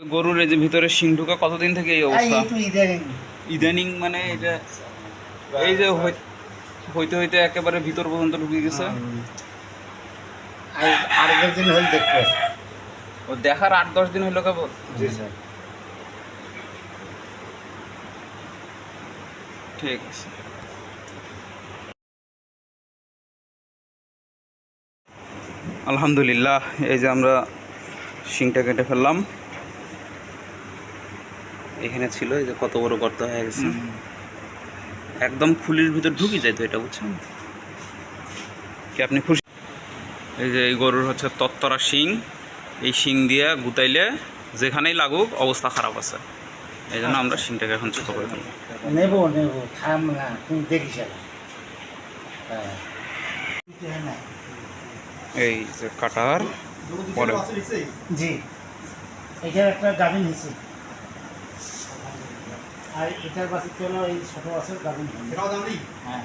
গরুর এই যে ভিতরে শিং ঢুকা কতদিন থেকে এই অবস্থা? ইদানিং। মানে এটা এই যে হইতে হইতে একেবারে ভিতর পর্যন্ত ঢুকে গেছে। আর আর দিন হল দেখতে ও দেখার আট দশ দিন হইল কেবল? জি স্যার। ঠিক আছে। আলহামদুলিল্লাহ এই যে আমরা শিংটা কেটে ফেললাম। এখানে ছিল এই যে কত বড় গর্ত হয়ে গেছে। একদম খুলির ভিতর ঢুকে যায় তো এটা বুঝছেন? কি আপনি খুশি? এই যে এই গরুর হচ্ছে তত্তরা শিং। এই শিং দিয়ে গুতাইলে যেখানেই লাগুক অবস্থা খারাপ আছে। এই জন্য আমরা শিংটাকে এখন ছোট করে দিলাম নেব নেব থাম না তুমি দেখিস। হ্যাঁ। এই যে কাটার পরে জি। এটার একটা গাভিন হয়েছে। আর এটার বাসের জন্য এই ছোট বাসের গাভিন হয়নি। হ্যাঁ